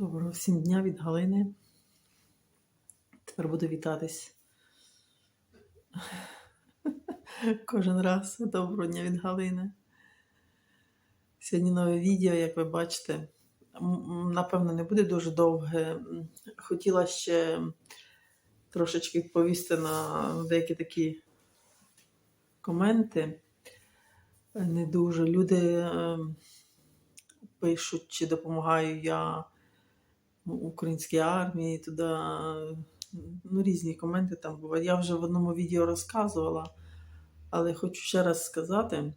Доброго всім дня від Галини. Тепер буду вітатись. Кожен раз доброго дня від Галини. Сьогодні нове відео, як ви бачите. Напевно, не буде дуже довге. Хотіла ще трошечки відповісти на деякі такі коменти. Не дуже. Люди ем, пишуть, чи допомагаю я українській армії, туди ну, різні коменти там бувають. Я вже в одному відео розказувала, але хочу ще раз сказати,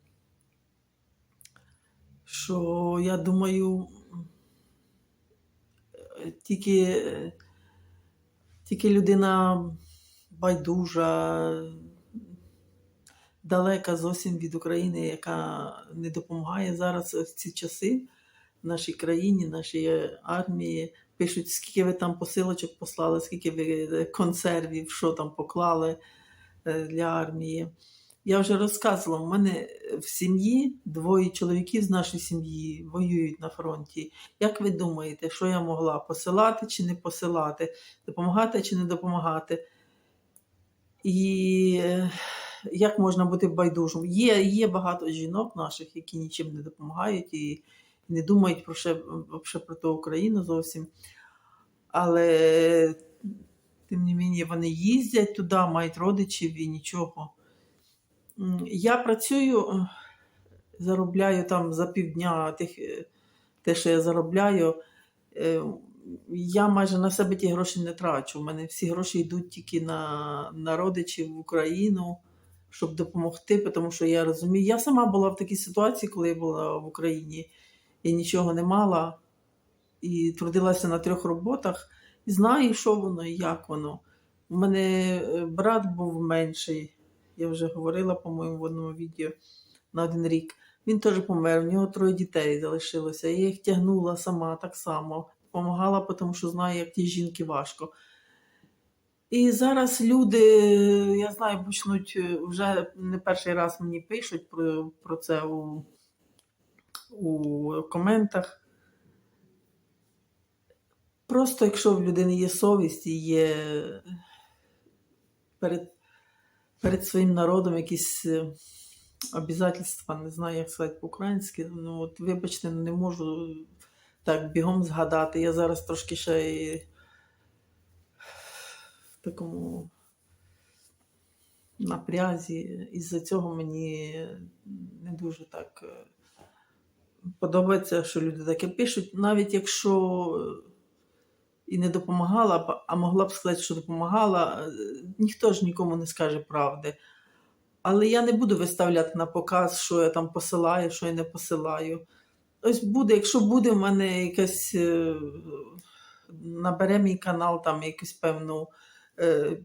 що я думаю, тільки, тільки людина байдужа, далека зовсім від України, яка не допомагає зараз в ці часи нашій країні, нашій армії. Пишуть, скільки ви там посилочок послали, скільки ви е, консервів, що там поклали е, для армії. Я вже розказувала, в мене в сім'ї двоє чоловіків з нашої сім'ї воюють на фронті. Як ви думаєте, що я могла посилати чи не посилати, допомагати чи не допомагати? І е, як можна бути байдужим? Є, є багато жінок наших, які нічим не допомагають і не думають про ще, вообще про ту Україну зовсім. Але тим не менше вони їздять туди, мають родичів і нічого. Я працюю, заробляю там за півдня тих, е, те, що я заробляю. е, Я майже на себе ті гроші не трачу. У мене всі гроші йдуть тільки на, на родичів в Україну, щоб допомогти, тому що я розумію. Я сама була в такій ситуації, коли я була в Україні. Я нічого не мала і трудилася на трьох роботах, і знаю, що воно і як воно. У мене е, брат був менший, я вже говорила, по-моєму, в одному відео на один рік. Він теж помер, в нього троє дітей залишилося. Я їх тягнула сама так само, допомагала, тому що знаю, як ті жінки важко. І зараз люди, я знаю, почнуть е, вже не перший раз мені пишуть про, про це у, у коментах. Просто якщо в людини є совість і є перед, перед своїм народом якісь е, обязательства, не знаю, як сказати по-українськи. Ну, от, вибачте, не можу так бігом згадати. Я зараз трошки ще і в такому напрязі. Із-за цього мені не дуже так е, подобається, що люди таке пишуть, навіть якщо і не допомагала, б, а могла б сказати, що допомагала, е, ніхто ж нікому не скаже правди. Але я не буду виставляти на показ, що я там посилаю, що я не посилаю. Ось буде, якщо буде в мене якась е, набере мій канал там якусь певну е,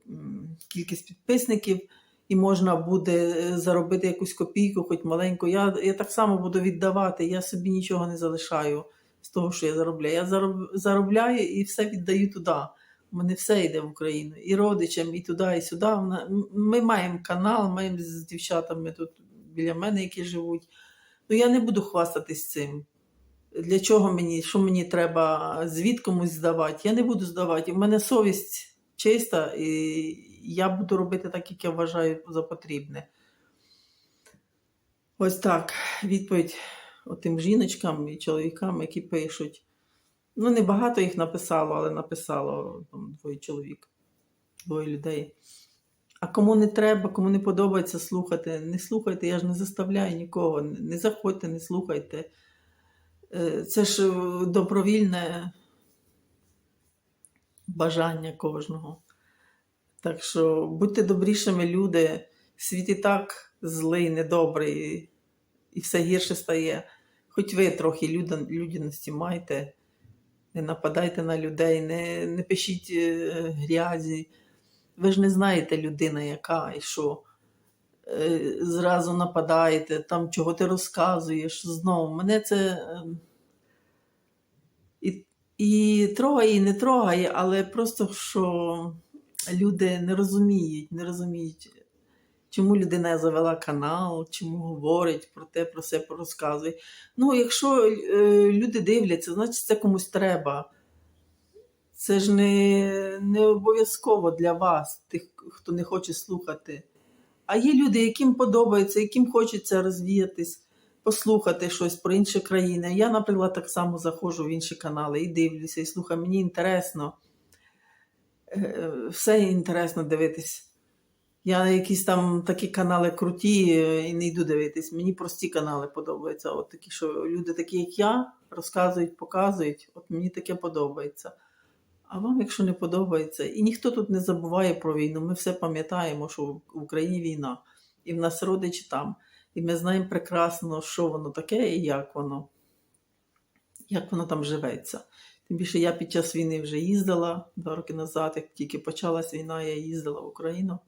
кількість підписників, і можна буде е, заробити якусь копійку, хоч маленьку. Я, я так само буду віддавати, я собі нічого не залишаю з того, що я заробляю. Я зароб- заробляю і все віддаю туди. У мене все йде в Україну. І родичам, і туди, і сюди. Ми маємо канал, маємо з дівчатами тут біля мене, які живуть. Ну я не буду хвастатись цим. Для чого мені, що мені треба звіт комусь здавати? Я не буду здавати. У мене совість чиста, і я буду робити так, як я вважаю за потрібне. Ось так. Відповідь отим жіночкам і чоловікам, які пишуть. Ну, не багато їх написало, але написало там, двоє чоловік, двоє людей. А кому не треба, кому не подобається слухати, не слухайте, я ж не заставляю нікого. Не заходьте, не слухайте. Е, Це ж добровільне бажання кожного. Так що будьте добрішими люди. Світ і так злий, недобрий, і все гірше стає. Хоч ви трохи людяності майте, не нападайте на людей, не, не пишіть е, грязі. Ви ж не знаєте людина, яка і що. Е, Зразу нападаєте, там чого ти розказуєш знову. Мене це ем, і, і трогає, і не трогає, але просто що люди не розуміють, не розуміють, чому людина завела канал, чому говорить про те, про все розказує. Ну, якщо е, люди дивляться, значить це комусь треба. Це ж не, не обов'язково для вас, тих, хто не хоче слухати. А є люди, яким подобається, яким хочеться розвіятись, послухати щось про інші країни. Я, наприклад, так само заходжу в інші канали і дивлюся, і слухаю, мені інтересно. Е, Все інтересно дивитись. Я якісь там такі канали круті е, і не йду дивитись. Мені прості канали подобаються. От такі, що люди такі, як я, розказують, показують. От мені таке подобається. А вам, якщо не подобається, і ніхто тут не забуває про війну. Ми все пам'ятаємо, що в Україні війна, і в нас родичі там. І ми знаємо прекрасно, що воно таке і як воно, як воно там живеться. Тим більше я під час війни вже їздила два роки назад, як тільки почалась війна, я їздила в Україну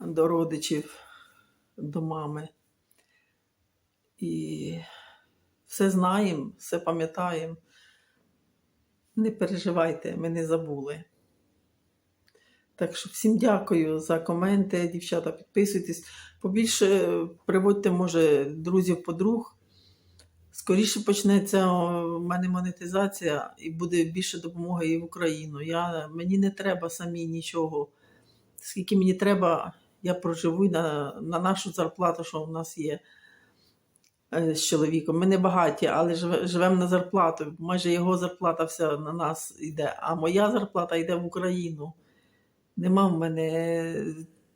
до родичів, до мами. І все знаємо, все пам'ятаємо. Не переживайте, ми не забули. Так що всім дякую за коменти, дівчата, підписуйтесь. Побільше приводьте, може, друзів, подруг. Скоріше почнеться у мене монетизація і буде більше допомоги і в Україну. Я, мені не треба самі нічого. Скільки мені треба, я проживу на, на нашу зарплату, що у нас є е, з чоловіком. Ми не багаті, але живе- живемо на зарплату. Майже його зарплата вся на нас йде, а моя зарплата йде в Україну. Нема в мене е,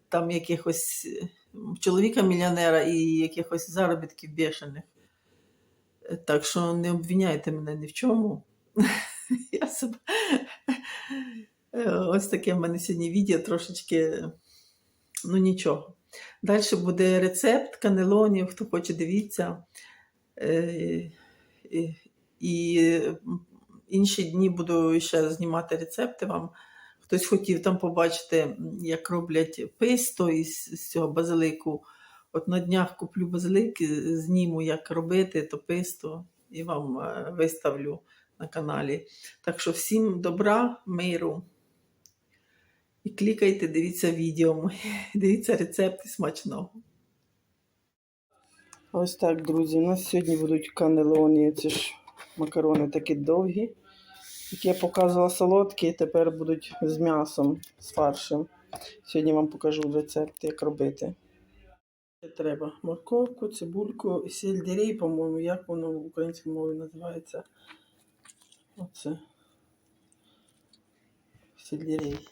там якихось е, чоловіка мільйонера і якихось заробітків бешених. Так що не обвиняйте мене ні в чому. Я себе... Ось таке в мене сьогодні відео трошечки, ну нічого. Далі буде рецепт канелонів, хто хоче дивіться. Е, І, інші дні буду ще знімати рецепти вам. Хтось хотів там побачити, як роблять писто із, цього базилику. От на днях куплю базилик, зніму, як робити то писто, і вам е, виставлю на каналі. Так що всім добра, миру. І клікайте, дивіться відео, дивіться рецепти смачного. Ось так, друзі. У нас сьогодні будуть канелоні. Це ж макарони такі довгі. Які я показувала солодкі, тепер будуть з м'ясом, з фаршем. Сьогодні вам покажу рецепт, як робити. Ще Треба морковку, цибульку і сельдерей, по-моєму, як воно в українській мові називається. Оце. Сельдерей.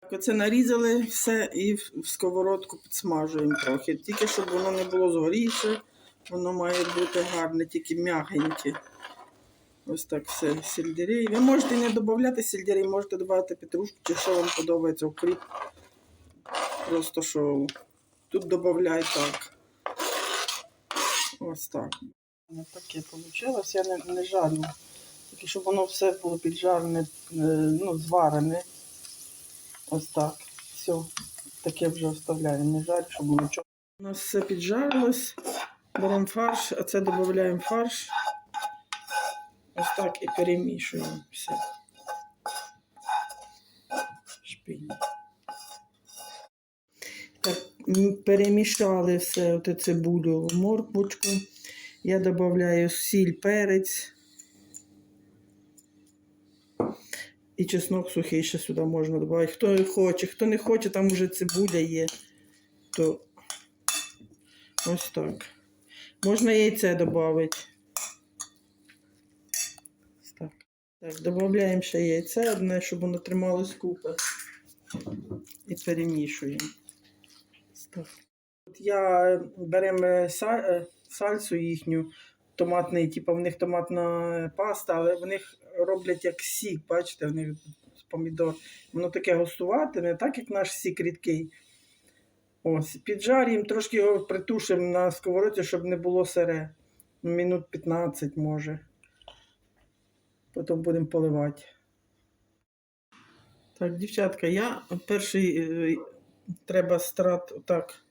Так, оце нарізали все і в сковородку підсмажуємо трохи. Тільки щоб воно не було згоріше, воно має бути гарне, тільки м'ягеньке. Ось так все сельдерей. Ви можете не додати сельдерей, можете додати петрушку, чи що вам подобається укріп. Просто що тут додаю так. Ось так. Таке вийшло. Я не, не жарю. Тільки щоб воно все було піджарене, е, ну, зварене. Ось так. Все. Таке вже оставляємо. Не жарю, щоб воно чого. У нас все піджарилось. Беремо фарш, а це додаємо фарш. Ось так і перемішуємо все. Шпінь. Перемішали все, от цибулю, в морквочку. Я додаю сіль, перець. І чеснок сухий ще сюди можна додати. Хто хоче, хто не хоче, там вже цибуля є. То ось так. Можна яйце додати. Так, додаємо ще яйце одне, щоб воно трималось купи. І перемішуємо. Я беремо е, е, сальсу їхню, томатний, типу в них томатна паста, але в них роблять як сік, бачите, в них помідор. Воно таке густувате, не так, як наш сік рідкий. Ось, піджарюємо, трошки його притушимо на сковородці, щоб не було сире. Минут 15 може. Потім будемо поливати. Так, дівчатка, я перший е, треба страт отак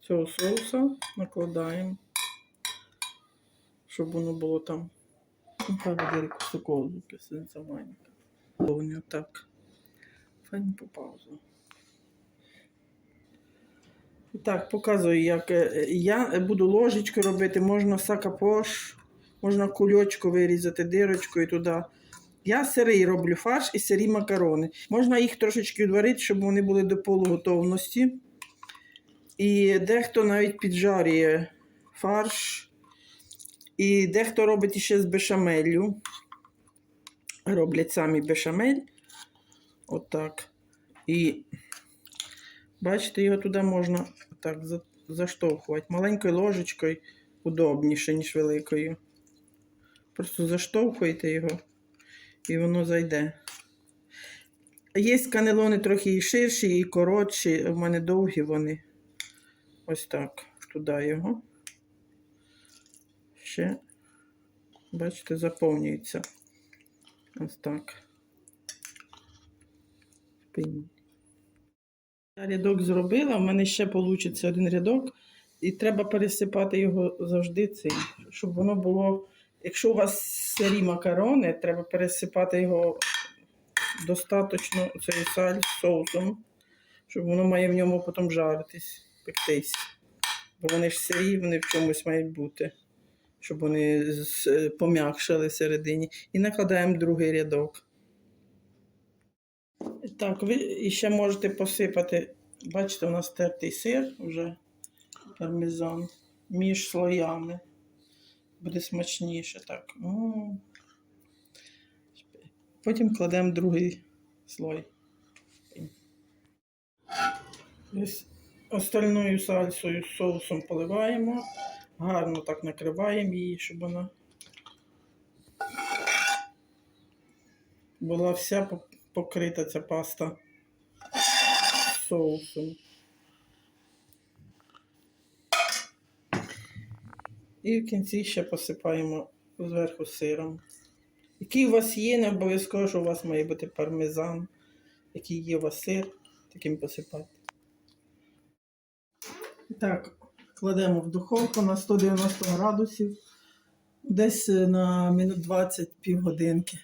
цього соуса накладаємо, щоб воно було там. Ну, правда, Дереку сокову маленька. Повні отак. Файно по паузу. І Так, показую, як е, я буду ложечку робити, можна сакапош, можна кульочку вирізати, дирочку і туди Я сирий роблю фарш і сирі макарони. Можна їх трошечки відварити, щоб вони були до полуготовності. І дехто навіть піджарює фарш. І дехто робить іще з бешамеллю. Роблять самі бешамель. Отак. І бачите, його туди можна так заштовхувати. Маленькою ложечкою удобніше, ніж великою. Просто заштовхуєте його і воно зайде. Є канелони трохи і ширші, і коротші. У мене довгі вони. Ось так. Туди його. Ще, бачите, заповнюється. Ось так. Я рядок зробила, в мене ще вийде один рядок, і треба пересипати його завжди цим, щоб воно було. Якщо у вас сирі макарони, треба пересипати його достатньо цією саль соусом, щоб воно має в ньому потім жаритись, пектись. Бо вони ж сирі, вони в чомусь мають бути, щоб вони з- пом'якшили всередині. І накладаємо другий рядок. Так, ви ще можете посипати, бачите, у нас тертий сир вже пармезан між слоями. Буде смачніше так. М. Потім кладемо другий слой. Остальною сальсою соусом поливаємо. Гарно так накриваємо її, щоб вона була вся покрита ця паста соусом. І в кінці ще посипаємо зверху сиром. Який у вас є, не обов'язково, що у вас має бути пармезан. Який є у вас сир, таким посипати. Так, кладемо в духовку на 190 градусів. Десь на минут 20 півгодинки.